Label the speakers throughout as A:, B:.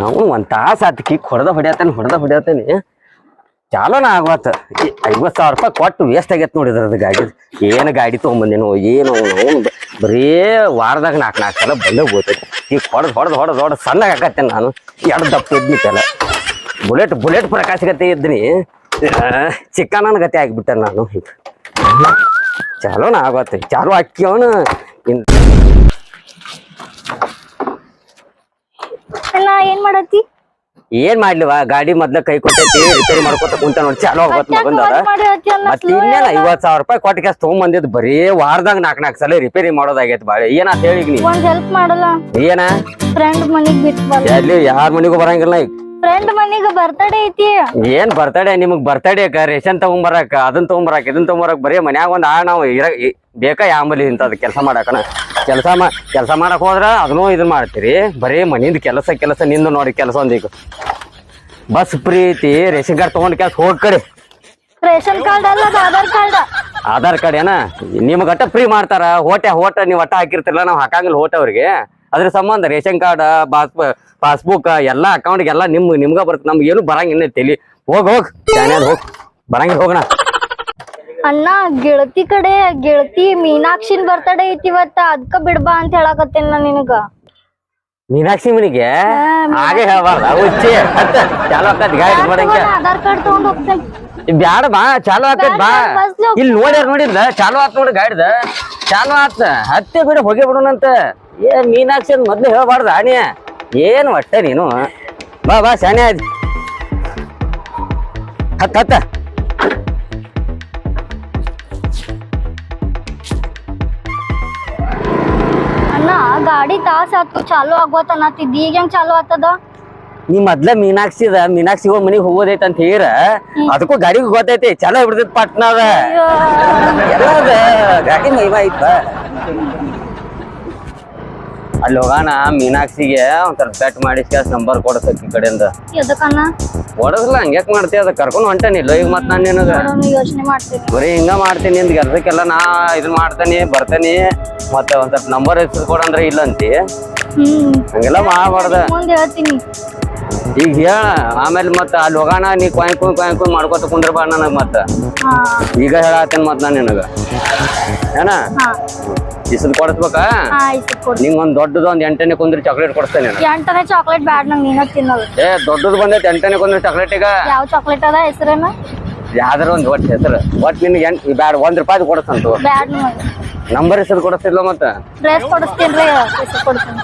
A: ನಾವು ಒಂದ್ ತಾಸ ಆತ್ ಕಿಕ್ ಹೊಡೆದ ಹೊಡ್ಯಾತಾನೆ ಹೊಡೆದ ಹೊಡ್ಯಾತಾನೆ ಚಾಲೋನ ಆಗ್ವತ್ತ ಐವತ್ತು ಸಾವಿರ ರೂಪಾಯಿ ಕೊಟ್ಟು ವೇಸ್ಟ್ ಆಗೈತೆ ನೋಡಿದ್ರ ಅದು ಗಾಡಿ. ಏನು ಗಾಡಿ ತೊಗೊಂಬಂದೇನು, ಏನು ಬರೇ ಬರೀ ವಾರದಾಗ ನಾಲ್ಕು ನಾಲ್ಕು ಸಲ ಬಂದ ಹೋಗ್ತೈತಿ ಈಗ ಹೊಡೆದ್ ಹೊಡೆದ್, ಹೊಡೆದು ಹೊಡೆದು ಸಣ್ಣಗೆ ಹಾಕತ್ತೇನೆ ನಾನು. ಎರಡು ದಪ್ಪ ಇದ್ನಿತ್ತಲ್ಲ ಬುಲೆಟ್ ಬುಲೆಟ್ ಪ್ರಕಾಶಗತೆ ಇದ್ನಿ. ಚಿಕ್ಕನ ಗತಿ ಆಗಿಬಿಟ್ಟೆ ನಾನು. ಚಾಲೋನ ಆಗತ್ತೆ ಚಾಲು ಹಾಕಿ ಅವನು
B: ಅಣ್ಣ ಏನ್ ಮಾಡತ್ತಿ?
A: ಏನ್ ಮಾಡ್ಲಿವ? ಗಾಡಿ ಮೊದ್ಲ ಕೈ ಕೊಟ್ಟೈತಿ ರಿಪೇರಿ ಮಾಡ್ಕೊತ ಕುಂತ ನೋಡಿ ಚಾಲೋ
B: ಮತ್ತ್ಯಾಕ್
A: ಮಗಂದ ಮತ್ ಇನ್ನೇನ? ಐವತ್ ಸಾವಿರ ರೂಪಾಯಿ ಕೊಟ್ಟು ಕ್ಯಾಸ್ ತಗೊಂಬಂದಿದ್ ಬರೀ ವಾರದಾಗ ನಾಲ್ಕು ನಾಲ್ಕು ಸಲ ರಿಪೇರಿ ಮಾಡೋದಾಗೈತಿ ಬಾಳೆ. ಅಂತ ಹೇಳಿ ನೀ?
B: ಒಂದ್ ಹೆಲ್ಪ್ ಮಾಡಲ್ಲ?
A: ಏನ?
B: ಫ್ರೆಂಡ್ ಮನಿಗ್ ಬಿಟ್
A: ಎಲ್ಲಿ? ಯಾರ ಮನಿಗೂ ಬರಂಗಿಲ್ಲ ಈಗ.
B: ಫ್ರೆಂಡ್ ಮನಿಗ್ ಬರ್ತಡೇ ಐತಿ.
A: ಏನ್ ಬರ್ತಡೇ ನಿಮಗ್ ಬರ್ತಡೇ ರೇಷನ್ ತಗೊಂಬರಾಕ ಅದನ್ ತಗೊಂಬರಕ್ ಇದನ್ ತಗೊಂಬರಕ್ ಬರೀ ಮನ್ಯಾಗ ಒಂದ್ ಆ ನಾವು ಇರ ಬೇಕಾ ಯಾಂಬಲಿ ಇಂತದ್ ಕೆಲಸ ಮಾಡಕನ? ಕೆಲಸ ಮಾ ಕೆಲಸ ಮಾಡಕ್ ಹೋದ್ರ ಅದನ್ನೂ ಇದನ್ ಮಾಡ್ತೀರಿ. ಬರೀ ಮನಿಂದ ಕೆಲಸ ಕೆಲಸ ನಿಂದು ನೋಡಿ ಕೆಲಸ ಒಂದೀಗ ಬಸ್ ಪ್ರೀತಿ ರೇಷನ್ ಕಾರ್ಡ್ ತಗೊಂಡ್ ಕೆಲಸ ಹೋಗ್ ಕಡೆ.
B: ರೇಷನ್ ಕಾರ್ಡ್ ಅಲ್ಲ ಅದು ಆಧಾರ್ ಕಾರ್ಡ್.
A: ಆಧಾರ್ ಕಾರ್ಡ್ ಏನ? ನಿಮ್ಗೆ ಅಟ್ಟ ಫ್ರೀ ಮಾಡ್ತಾರ. ಹೋಟೆ ಹೋಟ ನೀವು ಅಟ್ಟ ಹಾಕಿರ್ತಿರಲ್ಲ ನಾವು ಹಾಕಂಗಿಲ್ಲ ಹೋಟ ಅವ್ರಿಗೆ. ಅದ್ರ ಸಂಬಂಧ ರೇಷನ್ ಕಾರ್ಡ್ ಪಾಸ್ ಪಾಸ್ಬುಕ್ ಎಲ್ಲ ಅಕೌಂಟ್ಗೆಲ್ಲ ನಿಮ್ಗೆ ನಿಮ್ ನಿಮ್ಗ ಬರುತ್ತೆ ನಮ್ಗೆ ಏನು ಬರಂಗಿಲ್ಲ ತಲಿ. ಹೋಗ್ ಹೋಗ್. ಶಾನ್ಯಾದ್ ಹೋಗ್. ಬರಂಗಿಲ್ಲ ಹೋಗಣ.
B: ಅಣ್ಣ ಗೆಳತಿ ಕಡೆ ಗೆಳತಿ ಮೀನಾಕ್ಷಿನ್ ಬರ್ತಡೇ ಐತಿ ಇವತ್ತ ಅದ್ಕ ಬಿಡ್ಬಾ ಅಂತ ಹೇಳಾಕತ್ತೇನ್ ನಾ ನಿನಗ.
A: ಮೀನಾಕ್ಷಿ ಮನಿಗೆ? ಹಾಗೆ ಹೇಳ್ಬಾರ್ದ ಹುಚ್ಚಿ ಹತ್ತ ಚಾಲು ಆಕತ್ ಗಾಡಿ ಮಾಡಂಗೆ.
B: ಆಧಾರ್ ಕಾರ್ಡ್ ತಗೊಂಡ್ ಹೋಗ್ತೇನೆ
A: ಬ್ಯಾಡ ಬಾ ಚಾಲು ಆಕತ್ ಬಾ. ಇಲ್ಲಿ ನೋಡ್ಯಾರ ನೋಡಿಲ್ಲ ಚಾಲು ಆತ್ ನೋಡಿ ಗಾಡಿದ ಚಾಲು ಆತ್ ಹತ್ತೆ ಬಿಡ ಹೋಗಿ ಬಿಡೋಣಂತ. ಏ ಮೀನಾಕ್ಷಿ ಅಂತ ಮೊದ್ಲು ಹೇಳ್ಬಾರ್ದ ಆನೆ. ಏನ್ ಒಟ್ಟ ನೀನು? ಬಾ ಬಾ ಶಾನೆ ಆಯ್ತು. ಹತ್ತ ಹತ್ತ
B: ಗಾಡಿ ತಾಸ ಆತು ಚಾಲು ಅನ್ನತ್ತಿದ್ದಿ. ಈಗ ಹೆಂಗ್ ಚಾಲು ಆತದ
A: ನೀ ಮೊದ್ಲ ಮೀನಾಕ್ಷಿದ ಮೀನಾಕ್ಷಿ ಹೋಗ್ ಮನಿಗೆ ಹೋಗೋದೈತ ಅಂತ ಹೇಳ ಅದಕ್ಕೂ ಗಾಡಿಗೂ ಗೊತ್ತೈತಿ ಚಲೋ ಬಿಡ್ತೈತಿ ಪಟ್ನಾದ ಗಾಡಿ ಮೈವಾಯ್ತ ಐತ ಅಲ್ಲಿ ಹೋಗಾನ ಮೀನಾಕ್ಷಿಗೆ ಒಂಥರ ಬೆಟ್ ಮಾಡಿಸ್ಕ ನಂಬರ್ ಕೊಡಸಕ್ಕಿ ಕಡೆಯಿಂದ.
B: ಹೊಡದಿಲ್ಲ
A: ಕೊಡಸಲ್ಲ ಹಂಗ್ಯಾಕ್ ಮಾಡ್ತಿ? ಅದ ಹೊಂಟೇನಿ ಹೊಂಟೇನಿಲ್ಲ ಈಗ ಮತ್ ನಾನು ನಿನಗ?
B: ಯೋಚನೆ ಮಾಡ್ತೀನಿ
A: ಬರೀ ಹಿಂಗ ಮಾಡ್ತೀನಿ ನಿಂದ ಕೆಲ್ಸಕ್ಕೆಲ್ಲ ನಾ ಇದನ್ ಮಾಡ್ತೇನಿ ಬರ್ತೇನಿ. ಮತ್ತೆ ಒಂದ್ ಸ್ವಲ್ಪ ನಂಬರ್ ಹೆಸರು ಕೊಡಂದ್ರೆ ಇಲ್ಲ ಅಂತಿ.
B: ಹ್ಮ್.
A: ಹಂಗೆಲ್ಲ ಮಾಡಬಾರ್ದ.
B: ಮುಂದೆ ಹೇಳ್ತೀನಿ.
A: ಈಗ ಹೇಳ ಆಮೇಲೆ ಮತ್ತೆ ಅಲ್ಲಿ ಹೋಗೋಣ ನೀ ಕೊಯ್ ಕುಯ್ ಕೊಯ್ ಕುಯ್ ಮಾಡ್ಕೊತ ಕುಂದ್ರಬಾರ ನನಗ ಮತ್ತ. ಈಗ ಹೇಳತ್ತೇನ್ ಮತ್ ನಾನು ನಿನಗ. ಏನ? ಇಸದ್ ಕೊಡಸ್ಬೇಕಾ?
B: ಹಾ ಇಷ್ಟು ಕೊಡು
A: ನಿಂಗ್ ಒಂದ್ ದೊಡ್ಡದು ಒಂದ್ ಎಂಟನೇ ಕುಂದ್ರಿ ಚಾಕ್ಲೇಟ್ ಕೊಡ್ತೇನೆ
B: ಎಂಟನೇ ಚಾಕ್ಲೇಟ್ ಬ್ಯಾಡ್ ನಂಗೆ ನೀನ ತಿನ್ನೋದು
A: ಏ ದೊಡ್ಡದು ಬಂದೈತೆ ಎಂಟನೇ ಕುಂದ್ರಿ ಚಾಕ್ಲೇಟ್ ಈಗ?
B: ಯಾವ ಚಾಕ್ಲೇಟ್ ಅದ ಹೆಸರೇನ?
A: ಯಾವ್ದಾರ ಒಂದ್ ಒಟ್ಟು ಹೆಸರು. ಒಟ್ ನಿನ್ಗೆ ಎಂಟ್ ಬ್ಯಾಡ ಒಂದ್ ರೂಪಾಯಿ ಕೊಡಸ್ತಂತು
B: ಬ್ಯಾಡ್
A: ನಂಬರ್ ಹೆಸರು ಕೊಡಸ್ತಿಲ್ಲ ಮತ್ತೆ?
B: ಡ್ರೆಸ್ ಕೊಡಿಸ್ತೀನಿ ಹೆಸರು ಕೊಡ್ತೀನಿ.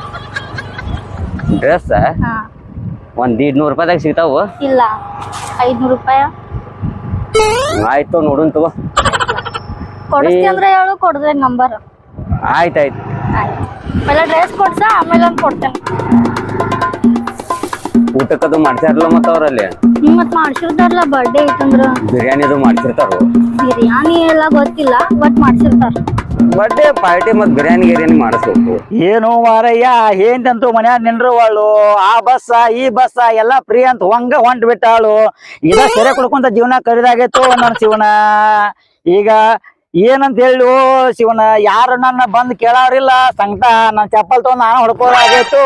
A: ಡ್ರೆಸ್
B: ಆ?
A: ಒಂದ್ ದೀಡ್ ನೂರ್ ರೂಪಾಯಿದಾಗ ಸಿಗ್ತಾವು?
B: ಇಲ್ಲ. ಐದ್ನೂರು ರೂಪಾಯ?
A: ಆಯ್ತು ನೋಡುನ್ ತಗೋ.
B: ಕೊಡಿಸ್ತಿ ಅಂದ್ರೆ ಹೇಳು ಕೊಡ್ದ್ರೆ ನಂಬರ್.
A: ಆಯ್ತಾಯ್ತು.
B: ಆಯ್ತು. ಆಮೇಲೆ ಡ್ರೆಸ್ ಕೊಡ್ಸ? ಆಮೇಲೆ ಒಂದು ಕೊಡ್ತೇನೆ.
A: ಊಟಕ್ಕದು ಮಾಡ್ತಾರಲ್ಲ ಮತ್ತ ಅವರಲ್ಲಿ?
B: ಹ್ಮ್ ಮತ್ ಮಾಡ್ಸಿರ್ತಾರಲ್ಲ ಬರ್ಡೇ ಐತಂದ್ರ
A: ಬಿರಿಯಾನಿದು ಮಾಡ್ಸಿರ್ತಾರ
B: ಬಿರಿಯಾನಿ ಎಲ್ಲ ಗೊತ್ತಿಲ್ಲ ಬಟ್ ಮಾಡ್ಸಿರ್ತಾರ.
A: ಬರ್ಡೇ ಪಾರ್ಟಿ ಮತ್ ಬಿರಿಯಾನಿ ಗಿರಿಯಾನಿ ಮಾಡಿಸ್ಬೇಕು.
C: ಏನು ಮಾರಯ್ಯ ಏನ್ತಂತು ಮನ್ಯಾಗ ನಿಂಡ್ರವಾಳು ಆ ಬಸ್ಸ ಈ ಬಸ್ಸ ಎಲ್ಲಾ ಫ್ರೀ ಅಂತ ಹೊಂಗ ಹೊಂಟ್ ಬಿಟ್ಟಾಳು ಇದ ಸೆರೆ ಕುಡ್ಕೊಂತ ಜೀವನ ಕರಿದಾಗೈತು ನನ್ನ ಜೀವನ ಈಗ ಏನಂತ ಹೇಳು ಶಿವನ ಯಾರು ನನ್ನ ಬಂದ್ ಕೇಳೋರಿಲ್ಲ ಸಂಕಟ ನನ್ನ ಚಪ್ಪಲ್ ತಗೊಂಡ್ ನಾನು ಹೊಡ್ಕೋದಾಗೈತು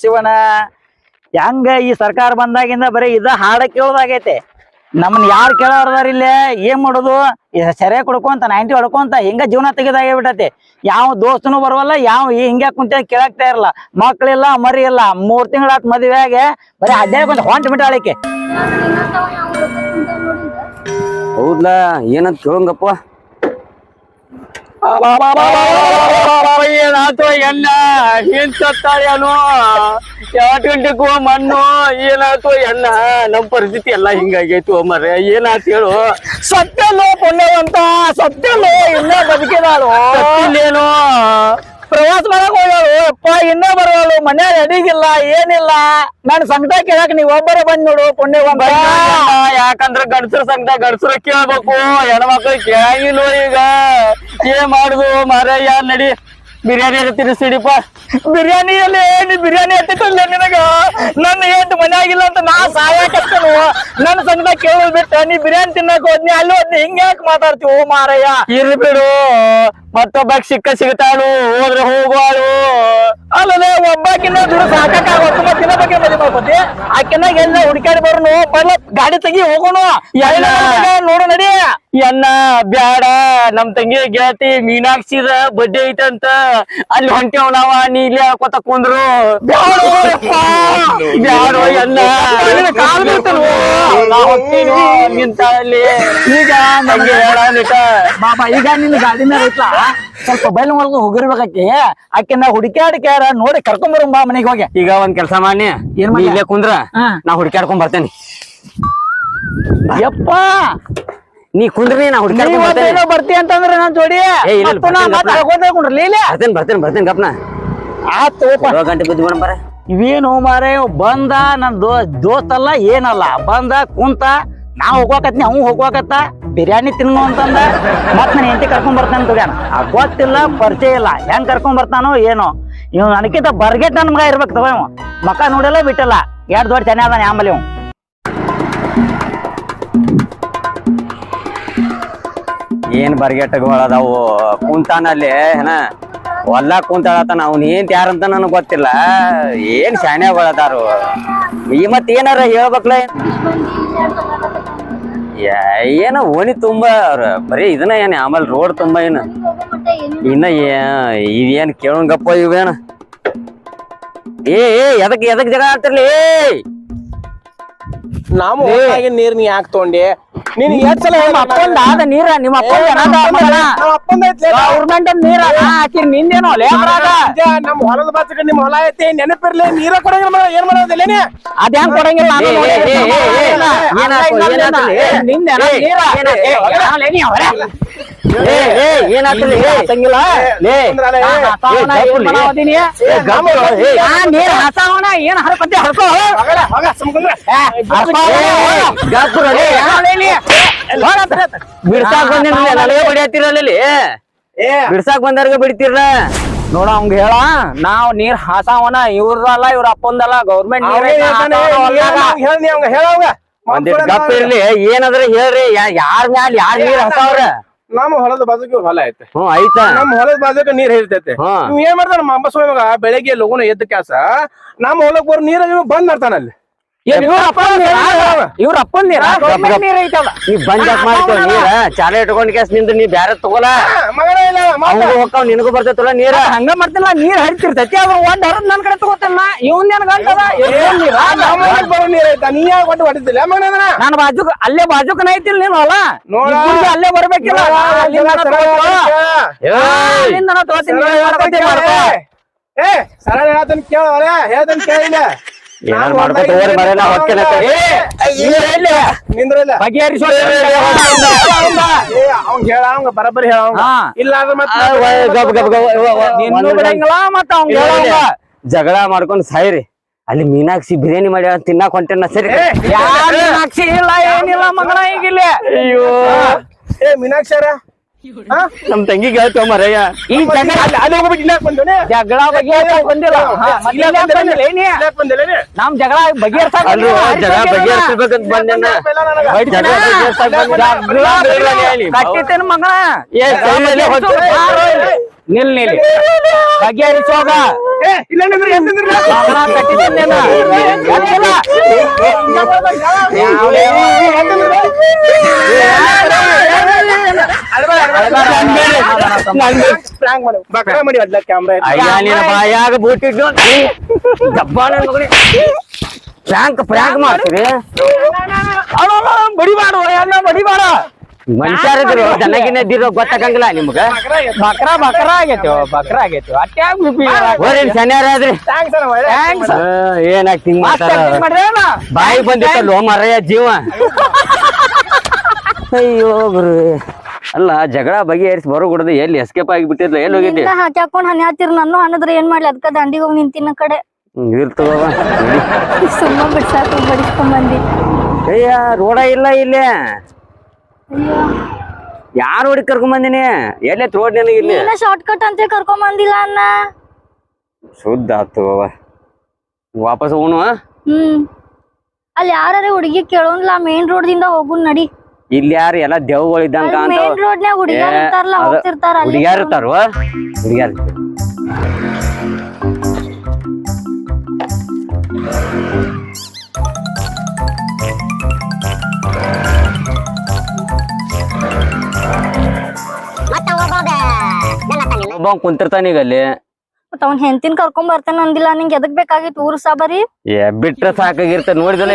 C: ಶಿವನ. ಹೆಂಗ ಈ ಸರ್ಕಾರ ಬಂದಾಗಿಂದ ಬರೀ ಇದ ಹಾಡ ಕೇಳೋದಾಗೈತೆ. ನಮ್ಮನ್ನ ಯಾರು ಕೇಳೋರ್ದಾರ ಇಲ್ಲೇ ಏನ್ ಮಾಡೋದು? ಈ ಸೆರೆ ಕುಡ್ಕೊಂತ ನೈಂಟಿ ಹೊಡ್ಕೊಂತ ಹಿಂಗ ಜೀವನ ತೆಗೆದಾಗ ಬಿಟ್ಟತಿ ಯಾವ ದೋಸ್ತನು ಬರವಲ್ಲ ಯಾವ ಈ ಹಿಂಗ ಕುಂತ ಕೇಳಾಕ್ತಾ ಇರಲ್ಲ. ಮಕ್ಳಿಲ್ಲ ಮರಿ ಇಲ್ಲ ಮೂರ್ ತಿಂಗಳಾತ್ ಮದುವೆಗೆ ಬರೀ ಅಡ್ಡಾಡ್ಕೊಂತ ಹೊಂಟ್ ಬಿಟ್ಟಾಳಿಕೆ
A: ಹೌದ್ಲಾ ಏನಂತ ಕೇಳಂಗಪ್ಪ.
C: ಏನಾಯ್ತು ಎಣ್ಣ ಏನ್? ಸತ್ತಾಳ್ಯಾನು ಯಾವತ್ ಗಂಟೆಗೂ ಮಣ್ಣು? ಏನಾಯ್ತು ಎಣ್ಣ ನಮ್ಮ ಪರಿಸ್ಥಿತಿ ಎಲ್ಲ ಹಿಂಗಾಗೈತು ಮರ ಏನಾಯ್ತು ಹೇಳು? ಸತ್ಯಲ್ಲೋ ಪುಣ್ಯವಂತ ಸತ್ಯಲ್ಲೋ ಇನ್ನ ಬದುಕಿದಾಳು. ಇಲ್ಲೇನು ಪ್ರವಾಸ ಮಾಡಕ್ ಹೋಗ್ಯಾಳು. ಅಪ್ಪ, ಇನ್ನೇ ಬರೋಳು ಮನ್ಯಾಗ ಅಡಿಗಿಲ್ಲ ಏನಿಲ್ಲ. ನನ್ ಸಂಕಟ ಕೇಳಕ್ ನೀವ್ ಒಬ್ಬರ ಬಂದ್ ನೋಡು ಪುಣ್ಯ ಯಾಕಂದ್ರ ಗಂಡಸ್ರ ಸಂಕಟ ಗಡ್ಸ್ರ ಕೇಳ್ಬೇಕು. ಹೆಣ್ಮಕ್ಳು ಕೇಳಂಗಿಲ್ಲ ಈಗ? ಏನ್ ಮಾಡುದು ಮಾರಯ್ಯ, ನಡಿ. ಬಿರಿಯಾನಿ ತಿನ್ನಿಸಿಡಿಪ ಬಿರಿಯಾನಿ ಅಲ್ಲಿ ನೀ ಬಿರಿಯಾನಿ ಎತ್ತಿಟ್ಟಲ್ಲ ನಿನಗ? ನನ್ನ ಏಟ್ ಮನ್ಯಾಗಿಲ್ಲ ಅಂತ ನಾ ಸಾಯಕತ್ತನು ನನ್ನ ಸಂಗ ಕೇಳೋದ್ ಬಿಟ್ಟ ನೀ ಬಿರಿಯಾನಿ ತಿನ್ನಕ್ ಹೋದ್ನಿ ಅಲ್ಲಿ ಹೋದ್ನಿ ಹಿಂಗ ಯಾಕೆ ಮಾತಾಡ್ತೀವಿ ಓ ಮಾರಯ್ಯ. ಇರ್ಲಿ ಬಿಡು. ಮತ್ತೊಬ್ಬ ಸಿಕ್ಕ ಸಿಗ್ತಾಳು ಹೋದ್ರೆ ಹೋಗುವಾಳು ಅಲ್ಲದೆ ಒಬ್ಬಾಕಿನ ದುಡ್ಡು ಸಾಕಾಕ ಮತ್ತೆ ಬಗ್ಗೆ ಮದುವೆ ಮಾಡ್ಕೊತಿ? ಆಕಿನ ಎಲ್ಲ ಹುಡುಕಾಡಿ ಬರೋನು ಬರ್ಲ ಗಾಡಿ ತೆಗಿ ಹೋಗೋಣ ಎಲ್ಲ ನೋಡು ನಡಿ. ಎನ್ನ ಬ್ಯಾಡ ನಮ್ ತಂಗಿ ಗೆಳತಿ ಮೀನಾಕ್ಷಿದ ಬಡ್ಡಿ ಐತಂತ. ಅಲ್ಲಿ ಹೊಂಟೇವ್ ನಾವ ನೀ ಇಲ್ಲಿ ಹಾಕೋತ ಕುಂದ್ರು. ಬ್ಯಾಡ. ನಾ ಹೋಗ್ತೀನೋ ನಿಂತ ಅಲ್ಲಿ. ಈಗ ನಂಗೆ ಹೇಳ
D: ಬಾಬಾ ಈಗ ನಿನ್ನ ಗಾಡಿ ಮೇಲೆ ಐತ್ಲಾ ಸ್ವಲ್ಪ ಬೈಲ್ ಒಳಗ ಹೋಗಿರ್ಬೇಕಾಕಿ ನಾ ಹುಡುಕ್ಯಾಡಿಕ್ಯಾರ ನೋಡಿ ಕರ್ಕೊಂಡ್ ಬರೋ ಬಾ ಮನೆಗೆ ಹೋಗಿ.
A: ಈಗ ಒಂದ್ ಕೆಲಸ ಮಾಡಿ
D: ಏನ್ ಮಾಡಿ?
A: ಇಲ್ಲೇ ಕುಂದ್ರ ನಾ ಹುಡುಕ್ಯಾಡ್ಕೊಂಡ್ ಬರ್ತೇನೆ.
D: ಯಪ್ಪ.
A: ನೀ ಕುಂದ್ರಿ ನಾ ಹುಡುಕಿ ಬರ್ತೇನೆ.
D: ಬರ್ತಿ ಅಂತಂದ್ರೆ ನಾನ್ ಜೋಡಿ.
A: ಬರ್ತೀನಿ, ಬರ್ತೀನಿ. ಬರ್ತೇನೆ ಗಪ್ನ.
D: ಆತು
A: ಗಂಟೆ ಬಿದ್ದು ಮೇಡಮ್ ಬರ.
D: ಇವೇನು ಮಾರೇ ಬಂದ ನನ್ ದೋ ದೋಸ್ತಲ್ಲ ಅಲ್ಲ ಏನಲ್ಲ. ಬಂದ ಕುಂತ ನಾ ಹೋಗ್ವಾಕತ್ನಿ ಅವ್ ಹೋಗ್ವಾಕತ್ತ. ಬಿರಿಯಾನಿ ತಿನ್ನು ಅಂತಂದ. ಮತ್ ನಾನು ಹೆಂಡತಿ ಕರ್ಕೊಂಡ್ ಬರ್ತಾನೆ ತುಗ್ಯಾನ ಆ ಗೊತ್ತಿಲ್ಲ ಪರಿಚಯ ಇಲ್ಲ. ಹೆಂಗ್ ಕರ್ಕೊಂಡ್ ಬರ್ತಾನೋ ಏನೋ. ಇವ್ ನನಕಿಂತ ಬರ್ಗೆಟ್ ನನ್ ಮಗ ಇರ್ಬೇಕು ತಗೋ ಇವ. ಮಕ ನೋಡಲ್ಲ ಬಿಟ್ಟಲ್ಲ. ಎರಡ್ ದೊಡ್ಡ ಚೆನ್ನಾಗ್ ಅದಾನೆ ಆಮೇಲೆ ಇವ್.
A: ಏನ್ ಬರ್ಗೆಟ್ಟಗಳು ಕುಂತಾನಲ್ಲಿ ಏನ? ಹೊಲ್ಲ ಕುಂತಾಳತಾನ ಅವ್ನ ಏನ್ ಯಾರಂತ ನನಗ್ ಗೊತ್ತಿಲ್ಲ. ಏನ್ ಶಾಣ್ಯಗಳದಾರು ಈ ಮತ್ ಏನಾರ ಹೇಳ್ಬೇಕಲ್ಲ ಏನ ಓಣಿ ತುಂಬಾ ಅವ್ರ ಬರೀ ಇದನ್ನ ಏನ್ ಆಮೇಲೆ ರೋಡ್ ತುಂಬಾ ಏನು? ಇನ್ನ ಇವೇನ್ ಕೇಳಂಗಪ್ಪ ಇವೇನ? ಏ ಎದಕ್ ಎದಕ್ ಜಗ ಆಡ್ತಿರ್ಲಿ? ಏ!
C: ನಾವು ನೀರ್ ನೀ ಯಾಕೆ ತಗೊಂಡಿ? ನೀನ್ ಎಷ್ಟ್ ಸಲ
D: ನಿಮ್ಮ ಅಪ್ಪಂದ ನೀರ ನಿಮ್ಮ ಅಪ್ಪಂದ ಗೌರ್ಮೆಂಟ್ ನೀರ ಹಾಕಿ ನಿಂದೇನೋ ಲೇ ಹೊರಗ
C: ನಮ್ ಹೊಲದ ಬಾಚಕ ನಿಮ್ ಹೊಲ ಐತಿ ನೆನಪಿರ್ಲಿ ನೀರ ಕೊಡಂಗಿಲ್ಲ ಏನ್ ಮಾಡೋದಿಲ್ಲೇನೆ
D: ಅದ್ ಹೆಂಗ್ ಕೊಡಂಗಿಲ್ಲ ನಿಂದೇನೋ ನೀರ? ನೀರ್ ಹಸಾವಣ ಏನ್ ಹರ್ಕೊಂತಿ ಹರ್ಕೋ.
A: ಬಿಡ್ಸಾಕ್ ಬಂದಿರಲ್ಲ ನನಗೆ ಬಡಿಯತ್ತಿರಲ್ಲ ಬಿಡ್ಸಾಕ್ ಬಂದವ್ರಿಗೆ ಬಿಡ್ತಿರ್ಲ?
D: ನೋಡ ಅವಂಗ ಹೇಳ. ನಾವ್ ನೀರ್ ಹಾಸಾವನ ಇವ್ರದಲ್ಲ ಇವ್ರ ಅಪ್ಪಂದಲ್ಲ ಗೌರ್ಮೆಂಟ್ ನೀರ್
A: ಗಪ್ಪ ಇರ್ಲಿ. ಏನಾದ್ರೆ ಹೇಳ್ರಿ. ಯಾರ್ ಮ್ಯಾಲ ಯಾರ್ ನೀರ್ ಹಸಾವ್ರ?
C: ನಮ್ಮ ಹೊಲದ ಬಾಜುಕ ಹೊಲ ಐತೆ.
A: ಹ್ಮ್ ಆಯ್ತಾ
C: ನಮ್ಮ ಹೊಲದ ಬಾಜುಕ ನೀರ್ ಹಿಡಿತೈತೆ.
A: ಹಾ.
C: ನೀವ್ ಏನ್ ಮಾಡ್ತಾನ ಮಗ ಬೆಳಗ್ಗೆ ಲಗುನ ಎದ್ದ ಕ್ಯಾಸ ನಮ್ಮ ಹೊಲಕ್ ಬರೋ ನೀರ ಬಂದ್ ಮಾಡ್ತಾನ ಅಲ್ಲಿ.
D: ಇವ್ರ ಅಪ್ಪನ ನೀರ
A: ನೀ ಬಂಜಾಕ್ ಮಾಡ್ಕೊ ನೀರ ಚಾಲ ಇಟ್ಕೊಂಡ್ ಕೇಸ್ನಿಂದ ನೀ ಬ್ಯಾರೆ ತಗೋಲ ನಿನಗೂ ಬರ್ತೈತಲ್ಲ ನೀರ
D: ಹಂಗ ಮಾಡ್ತಿಲ್ಲ ನೀರ್ ಹರಿತಿರ್ತೈತಿ ಅವ ಒಂದ್ ಹರದ್ ನನ್ ಕಡೆ ತಗೋತಾನ ಇವನ್ ಏನ್ ಗಂಟದ ನಾನು ಬಾಜುಕ್ ಅಲ್ಲೇ ಬಾಜುಕನ ಐತಿಲ್ ನೀನು ಅಲ್ಲ
C: ನೋಡ.
D: ಅಲ್ಲೇ ಬರ್ಬೇಕಿಲ್ಲ ಅಲ್ಲಿಂದ ತಗೋತೀನಿ. ನೀನ್.
C: ಏ ಸರಳ ಹೇಳ್ತಾನ ಕೇಳ ಹೇಳ್ತಾನ ಕೇಳಿಲ್ಲ
A: ಏನಾರ ಮರೆ ನಾ.
C: ನಿಂದ್ರಲ್ಲ?
D: ಬಗೆಹರಿಸೋ
C: ಅವ್ನ್ ಹೇಳ ಅವಂಗ ಬರಬರಿ ಹೇಳ ಇಲ್ಲ ಅಂದ್ರೆ ಮತ್ತೆ
D: ಅವ್ನ್
A: ಜಗಳ ಮಾಡ್ಕೊಂಡ್ ಸಾಯ್ರಿ. ಅಲ್ಲಿ ಮೀನಾಕ್ಷಿ ಬಿರಿಯಾನಿ ಮಾಡಿ ತಿನ್ನಾಕ್ ಹೊಂಟೇನ ಸರಿ.
D: ಯಾರು ಸಾಕ್ಷಿ ಇಲ್ಲ ಏನಿಲ್ಲ ಮಗಳ ಈಗಿಲ್ಲ.
A: ಅಯ್ಯೋ.
C: ಏ ಮೀನಾಕ್ಷರ
A: ನಮ್ ತಂಗಿಗೆ ಹೇಳ್ತೇವ ಮರಯ್ಯ
D: ಈ ಜಗಳ
C: ಅಲ್ಲಿ ಬಂದೇನೆ
D: ಜಗಳ ಬಂದಿಲ್ಲ ನಮ್ ಜಗಳ ಬಗೆಹರ್ಸಕ್
A: ಜಗಳ ಬಗೆಹರಿಸ್ಬೇಕಂತ ಬಂದೇನ.
D: ಕಟ್ಟಿತೇನ. ನಿಲ್ ನಿಲ್ ಬಗೆಹರಿಸೋಗ
C: ಏ ಇಲ್ಲ ನಿಂದ್ರಿ ಎಷ್ಟ್ ನಿಂದ್ರಿ?
D: ಮಗನ ಕಟ್ಟಿತೇನ್ ನೀನು. ಗೊತ್ತಿಲ್ಲ? ಯಾವ್ಲೇ
C: Prank ಮಾಡು. ಬಕ್ರ ಮಾಡಿ ಅದ್ಲ ಕ್ಯಾಮ್ರಾ
A: ಅಯ್ಯ ನಿನ್ನ ಬಾಯಾಗ ಬೂಟಿಟ್ಟು ದಬ್ಬ ನನ್ ಮಗನೇ ಪ್ರ್ಯಾಂಕ್ ಪ್ರ್ಯಾಂಕ್ ಮಾಡ್ತೀರಿ
D: ಬಡಿಬಾಡು ಅಣ್ಣ
A: ಮನುಷ್ಯರಿದ್ರು ಇದ್ದಿರೋ ಗೊತ್ತಾಗಂಗಿಲ್ಲ ನಿಮ್ಗ
D: ಬಕ್ರ ಬಕ್ರ ಆಗೈತಿ ಬಕ್ರ ಆಗೈತಿ ಅಟ್ಯಾಗ
A: ಶನಿವಾರ ಆದ್ರಿ ಹಿಂಗ್ ಮಾಡ್ತಾರ ಬಾಯಿ ಬಂದಿತ್ತಲ್ಲೋ ಮರಯ್ಯ ಜೀವ? ಅಯ್ಯೋ ಗುರು ಅಲ್ಲ ಜಗಳ ಬಗೆಹರಿಸಿ ಬರೋ ಗುಡದ ಎಲ್ಲಿ ಎಸ್ಕೇಪ್ ಆಗಿ ಬಿಟ್ಟಿದ್ಲ ಎಲ್ಲಿ ಹೋಗಿದ್ದೆ?
B: ಹಾಕ್ಯಾಕೊಂಡ್ ಹನಿ ಹಾತಿರ್ ನಾನು ಅನ್ನದ್ರೆ ಏನ್ ಮಾಡ್ಲಿ? ಅದಕ್ಕ ದಂಡಿಗೆ ಹೋಗಿ ನಿಂತಿನ ಕಡೆ.
A: ಇರ್ತವ
B: ಸುಮ್ಮ ಬಿಡ್ಸಾಕ ಬಡಿಸ್ಕೊಂಡ್ ಬಂದಿ.
A: ಅಯ್ಯ ರೋಡ ಇಲ್ಲ ಇಲ್ಲೇ. ಯಾರು ಹೊಡಿ ಕರ್ಕೊಂಡ್ ಬಂದಿನಿ? ಎಲ್ಲೇ ರೋಡ್ ನನಗೆ ಇಲ್ಲಿ?
B: ಶಾರ್ಟ್ ಕಟ್ ಅಂತ ಕರ್ಕೊಂಡ್ ಬಂದಿಲ್ಲ ಅನ್ನ.
A: ಶುದ್ಧ ಆತು. ವಾಪಸ್ ಹೋಗುನು
B: ಹ್ಮ್. ಅಲ್ಲಿ ಯಾರು ಹುಡುಗಿ ಕೇಳೋನ್ಲ ಮೇನ್ ರೋಡ್ ದಿಂದ ಹೋಗುನ್ ನಡಿ.
A: ಇಲ್ಲಿ ಯಾರು ಎಲ್ಲ ದೇವ್ಗಳು ಇದ್ದಂಗ
B: ಹುಡುಗಿಯಾರ
A: ಇರ್ತಾರ? ಹುಡುಗಿಯಾರ ಒಬ್ಬ ಕುಂತಿರ್ತಾನೀಗ ಅಲ್ಲಿ.
B: ಮತ್ ಅವ್ನ ಹೆಂಡತಿನ ಕರ್ಕೊಂಡ್ ಬರ್ತಾನ ಅಂದಿಲ್ಲ ನಿಂಗೆ ಎದಕ್ ಬೇಕಾಗಿತ್ತು? ಊರು ಸಾಬರಿ
A: ಏ ಬಿಟ್ರ ಸಾಕಾಗಿರ್ತ.
B: ನೋಡಿದ್ರೆ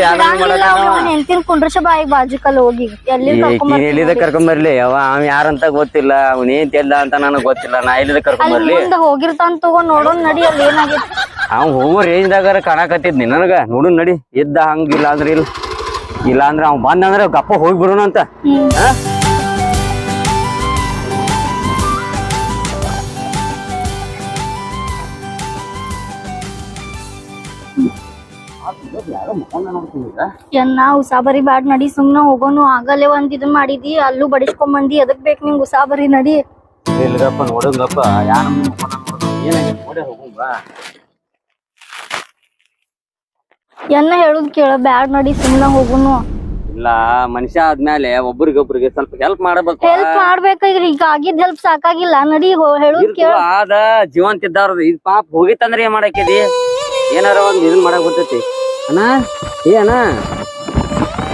B: ಹೆಂಡತಿನ ಕುಂಡ್ರಶ ಬಾಯಿ ಬಾಜುಕಲ್ ಹೋಗಿ. ಎಲ್ಲಿ ಕರ್ಕೊಂಡ್
A: ಎಲ್ಲಿದ ಕರ್ಕೊಂಡ್ ಬರ್ಲಿ? ಅವ ಅವ್ ಯಾರಂತ ಗೊತ್ತಿಲ್ಲ. ಅವ್ನ ಏನ್ ತೆಲ್ಲ ಅಂತ ನನಗ್ ಗೊತ್ತಿಲ್ಲ. ನಾ ಎಲ್ಲಿದ ಕರ್ಕೊಂಡ್ ಬರ್ಲಿ?
B: ಹೋಗಿರ್ತಾನ ತಗೊಂಡ್ ನೋಡೋಣ ನಡಿ ಅಲ್ಲಿ ಏನಾಗೈತಿ.
A: ಅವ್ ಹೋಗೋ ರೇಂಜ್ ದಾಗ ಕಾಣಕತ್ತಿದ್ನಿ ನನಗ. ನೋಡು ನಡಿ. ಇದ್ದ ಹಂಗ ಇಲ್ಲ ಅಂದ್ರೆ ಇಲ್ಲ. ಇಲ್ಲ ಅಂದ್ರೆ ಅವ್ ಬಂದ ಅಂದ್ರೆ ಗಪ್ಪ ಹೋಗಿ ಬಿಡೋಣ ಅಂತ.
B: ಹ್ಮ್. ಎನ್ನ ಉಸಾಬರಿ ಬ್ಯಾಡ್ ನಡಿ ಸುಮ್ನ ಹೋಗೋನು ಆಗಲ್ಲೇ ಒಂದ್ ಇದನ್ ಮಾಡಿದಿ ಅಲ್ಲೂ ಬಡಿಸ್ಕೊಂಡ್ ಬಂದಿ ಅದಕ್ ಬೇಕ್ ನಿಂಗ್ ಉಸಾಬರಿ ನಡಿ?
A: ಇಲ್ಗಪ್ಪ ನೋಡಂಗಪ್ಪ ಯಾರ ನೋಡಿ
B: ಎನ್ನ ಹೇಳುದ್ ಕೇಳ ಬ್ಯಾಡ್ ನಡಿ ಸುಮ್ನ ಹೋಗುನು.
A: ಇಲ್ಲ ಮನುಷ್ಯ ಆದ್ಮೇಲೆ ಒಬ್ರಿಗೊಬ್ರಿಗೆ ಸ್ವಲ್ಪ ಹೆಲ್ಪ್ ಮಾಡಬೇಕು.
B: ಹೆಲ್ಪ್ ಮಾಡ್ಬೇಕಾಗಿ ಈಗ ಆಗಿದ್ ಹೆಲ್ಪ್ ಸಾಕಾಗಿಲ್ಲ ನಡಿ ಹೇಳುದ್ ಕೇಳ.
A: ಆದ ಜೀವಂತ ಇದ್ದಾರ ಇದು ಪಾಪ ಹೋಗಿತ್ತಂದ್ರೆ ಏನ್ ಮಾಡಾಕಿದಿ ಏನಾರ ಒಂದ್ ಇದನ್ ಮಾಡಕ್ ಬರ್ತೈತಿ. ಅಣ್ಣ ಏ ಅಣ್ಣ.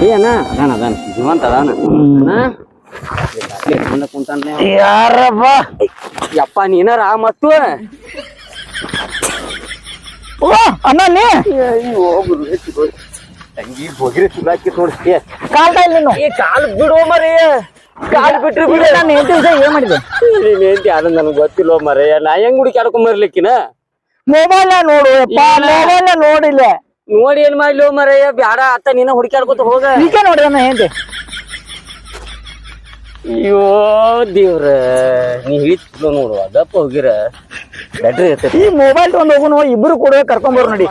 A: ಏ ಅಣ್ಣ. ಅದಾನ ಅದಾನ. ಜೀವಂತ ಅದಾನ. ಅಣ್ಣ. ಕುಂತಾನೆ.
D: ಯಾರಪ್ಪ?
A: ಯಪ್ಪ ನೀನಾರ ಮತ್ತು?
D: ಓ ಅಣ್ಣ ನೀ?
A: ತಂಗಿ ಹೋಗಿರಿ ಸುಲಾಕಿ ನೋಡಿ.
D: ಕಾಲ್ತಾ ಇಲ್ಲ ನೀನು?
A: ಕಾಲ ಕಾಲ್ ಬಿಡು ಮರಿ. ಕಾಲ್ ಬಿಟ್ರಿ ಬಿಡು.
D: ನಾನು ಹೇಳ್ತೀನಿ ಏನ್ ಮಾಡಿದೆ?
A: ನೀನ್ ఏంటి ಅದ ನನಗೆ ಗೊತ್ತಿಲ್ಲ ಮರಿ. ನಾ ಹೆಂಗ್ ಹುಡುಕಿ ಆಡ್ಕೊಂಡ್ ಬರ್ಲಿಕ್ಕಿನ?
D: ಮೊಬೈಲ್ ನೋಡು ಮೊಬೈಲ್ ನೋಡಿಲ್ಲ.
A: ನೋಡಿ ಏನ್ ಮಾಡ್ಲಿ ಮರಯ್ಯ ಬ್ಯಾಡ ಅತ್ತ ನೀನ ಹುಡುಕಾಡ್ಕೊತ ಹೋಗ.
D: ನೀಕೆ ನೋಡಿ ಹೇಳ್ತಿ
A: ಅಯ್ಯೋ ದೇವ್ರ ನೀ ಹಿಡಿತಿಲ್ಲ ನೋಡು ಅದಪ್ಪ ಹೋಗಿರ. ಬೆಟ್ರಿ ಇರ್ತೈತಿ.
D: ಈ ಮೊಬೈಲ್ ತಗೊಂಡ್ ಹೋಗುನು ಇಬ್ರು ಕೂಡ ಕರ್ಕೊಂಡ್ ಬರು ನೋಡಿ.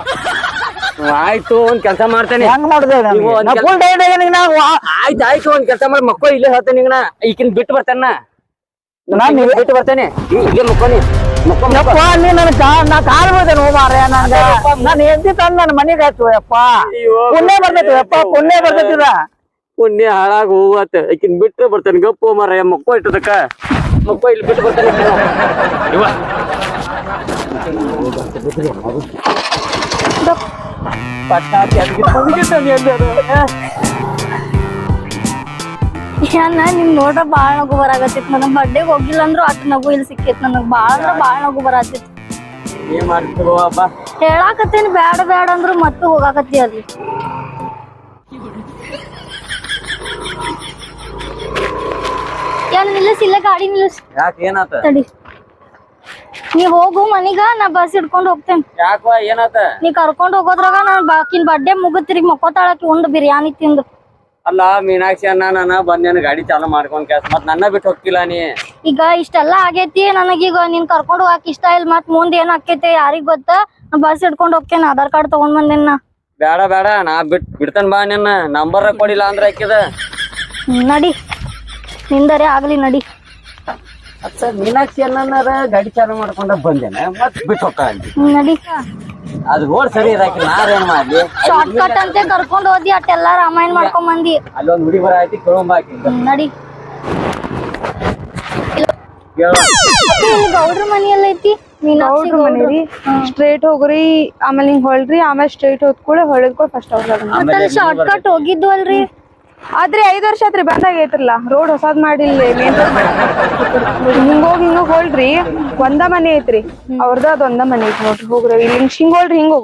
A: ಆಯ್ತು ಒಂದ್ ಕೆಲಸ ಮಾಡ್ತೇನೆ.
D: ಹೆಂಗ್ ಮಾಡಿದೆ
A: ಆಯ್ತು ಆಯ್ತು ಒಂದ್ ಕೆಲಸ ಮಾಡಿ. ಮಕ್ಕಳು ಇಲ್ಲೇ ಹೇಳ್ತೇನೆ ಈಗ ನಾ. ಈಕಿನ್ ಬಿಟ್ಟು ಬರ್ತೇನೆ
D: ನಾನ್
A: ಬಿಟ್ಟು ಬರ್ತೇನೆ. ಇಲ್ಲೇ ಮಕ್ಕೋನಿ. ಮಕ್ಕೋ
D: ಯಪ್ಪ ನೀ ನನ್ ಕಾ ನಾ ಕಾಲ್ ಬಿಡ್ದೆ ಹೋ ಮಾರ್ರೆ ನನ್ಗ ನಾನು ಹೆಂಡತಿ ತಂದ್ ನನ್ನ ಮನೆಗೆ ಹಚ್ಚು ಯಪ್ಪ. ಪುಣ್ಯ ಬರ್ತೈತಿ ಯಪ್ಪ ಪುಣ್ಯ ಬರ್ತೈತಿದ
A: ಪುಣ್ಯ ಹಾಳಾಗ ಹೂವತ್ತೆ ಈಕಿನ್ ಬಿಟ್ಟರೆ ಬರ್ತೇನೆ. ಗಪ್ಪು ಮರ ಮಕ್ಕೋ ಇಟ್ಟದಕ್ಕ. ಮಕ್ಕೋ ಇಲ್ಲಿ ಬಿಟ್ಟು ಬರ್ತೇನೆ. ಇವ.
B: ಏನ ನಿಮ್ ನೋಡ್ರ ಬಾಳ ನಗು ಬರಾಕತ್ತಿತ್. ನನಗ್ ಬರ್ಡೇಗ್ ಹೋಗಿಲ್ಲ ಅಂದ್ರು ಅಟ್ ನಗು ಇಲ್ಲಿ ಸಿಕ್ಕೇತ್ ನನಗ್. ಬಾಳ ಅಂದ್ರ ಬಾಳ ನಗು ಬರಾತಿತ್ ಹೇಳಾಕತ್ತೇನ್ ಬ್ಯಾಡ ಬ್ಯಾಡ ಅಂದ್ರು ಮತ್ತೆ ಹೋಗಾಕತ್ತಿ ಅಲ್ಲಿ. ಏನ್ ನಿಲ್ಲಿಸ್ ಇಲ್ಲ ಗಾಡಿ ನಿಲ್ಲಿಸ್.
A: ಯಾಕೆ ಏನಾತ?
B: ತಡಿ. ನೀ ಹೋಗು ಮನಿಗ ನಾ ಬಸ್ ಹಿಡ್ಕೊಂಡ್ ಹೋಗ್ತೇನೆ.
A: ಯಾಕವ ಏನಾತ?
B: ನೀ ಕರ್ಕೊಂಡ್ ಹೋಗೋದ್ರಾಗ ನಾನ್ ಬಾಕಿನ್ ಬರ್ಡೇ ಮುಗುತ್ತಿರಿ ಮಕ್ಕೋತಾಳಕಿ ಉಂಡ್ ಬಿರಿಯಾನಿ ತಿಂದು.
A: ಅಲ್ಲ ಮೀನಾಕ್ಷಿ ಅಣ್ಣ ನಾನು ಬಂದೇನು ಗಾಡಿ ಚಾಲು ಮಾಡ್ಕೊಂಡ್ ಕೆಲ್ಸ ಮತ್ ನನ್ನ ಬಿಟ್ಟು ಹೋಗ್ತಿಲ್ಲ ನೀ.
B: ಈಗ ಇಷ್ಟೆಲ್ಲಾ ಆಗೈತಿ ನನಗೀಗ ನೀನ್ ಕರ್ಕೊಂಡು ಹೋಗಕ್ ಇಷ್ಟ ಇಲ್ಲ ಮತ್ ಮುಂದ್ ಏನ್ ಆಕೈತಿ ಯಾರಿಗ್ ಗೊತ್ತ? ಬಸ್ ಹಿಡ್ಕೊಂಡ್ ಹೋಗ್ತೇನೆ ಆಧಾರ್ ಕಾರ್ಡ್ ತಗೊಂಡ್ ಬಂದೇನ್
A: ಬೇಡ ಬೇಡ ನಾ ಬಿಟ್ ಬಿಡ್ತೇನ್ ಬಾ ನಿನ್ನ. ನಂಬರ್ ಕೊಡಿಲ್ಲ ಅಂದ್ರೆ
B: ಹಾಕಿದ ನಡಿ ನಿಂದರೆ ಆಗ್ಲಿ ನಡಿ.
A: ಮೀನಾಕ್ಷಿ ಅಣ್ಣನ ಗಾಡಿ ಚಾಲು ಮಾಡ್ಕೊಂಡ ಬಂದೇನೆ ಮತ್ ಬಿಟ್ಟು ಹೋಗ್ತಾ
B: ನಡಿ.
A: ಅದು ರೋಡ್ ಸರಿ ಇರಾಕಿ ನಾರೇನ್ ಮಾಡ್ಲಿ?
B: ಶಾರ್ಟ್ ಕಟ್ ಅಂತ ಕರ್ಕೊಂಡ್ ಹೋದಿ ಅಟ್ಟೆಲ್ಲ ರಾಮಾಯಣ ಮಾಡ್ಕೊಂಡ್ ಬಂದಿ.
A: ಅಲ್ಲೊಂದ್ ಹುಡಿ ಬರ ಐತಿ ಕೇಳಂಬ ಆಕಿಂದ
B: ಹ್ಮ್, ನಡಿ. ಗೌಡ್ರ ಮನಿ ಎಲ್ಲ ಐತಿ
E: ಗೌಡ್ರ ಮನೆ ರೀ. ಸ್ಟ್ರೇಟ್ ಹೋಗ್ರಿ ಆಮೇಲೆ ಹಿಂಗ್ ಹೊಳ್ರಿ ಆಮೇಲೆ ಸ್ಟ್ರೇಟ್ ಹೋದ್ ಕೂಡ ಹೊಳದ್ಕೊಳ್ ಫಸ್ಟ್ ಅವ್ರ
B: ಶಾರ್ಟ್ ಕಟ್ ಹೋಗಿದ್ವಲ್ರಿ? ಅಲ್ರಿ
E: ಆದ್ರೆ ಐದ್ ವರ್ಷ ಆತ್ರಿ ಬಂದಾಗ ಐತ್ರಲ್ಲ ರೋಡ್ ಹೊಸಾದ್ ಮಾಡಿಲ್ಲ ಮೇನ್ ಹಿಂಗ್ ಹೊಳ್ರಿ ಒಂದ ಮನೆ ಐತ್ರಿ. ಅವ್ರದ ಅದ್ ಒಂದ ಮನೆ ಐತಿ ನೋಡ್ರಿ ಹೋಗ್ರಿ. ಇಲ್ಲಿ ಹಿಂಗ್ ಹಿಂಗ್ ಹೊಳ್ರಿ ಹಿಂಗ್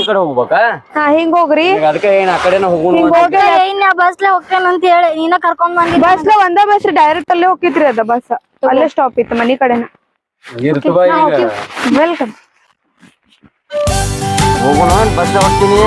A: ಈ ಕಡೆ ಹೋಗ್ಬೇಕಾ?
E: ಹಾ ಹಿಂಗ್ ಹೋಗ್ರಿ.
A: ಈಗ ಅದಕ್ಕೆ ಏನ್ ಆ ಕಡೆನ ಹೋಗೋಣ
E: ಹಿಂಗ್ ಹೋಗಿ
B: ಏನ್ ಬಸ್ಲೆ ಹೋಗ್ತೇನೆ ಅಂತ ಹೇಳಿ ನೀನ ಕರ್ಕೊಂಡ್ ಬಂದಿ
E: ಒಂದ ಬಸ್ ಡೈರೆಕ್ಟ್ ಅಲ್ಲೇ ಹೋಗಿತ್ರಿ ಅದ ಬಸ್ ಅಲ್ಲೇ ಸ್ಟಾಪ್ ಇತ್ತು ಮನಿ ಕಡೆನ.
A: ಇರ್ತು ಬಾ ಈಗ.
E: ವೆಲ್ಕಮ್
A: ಹೋಗೋಣ ಬಸ್ ಹೋಗ್ತೀನಿ.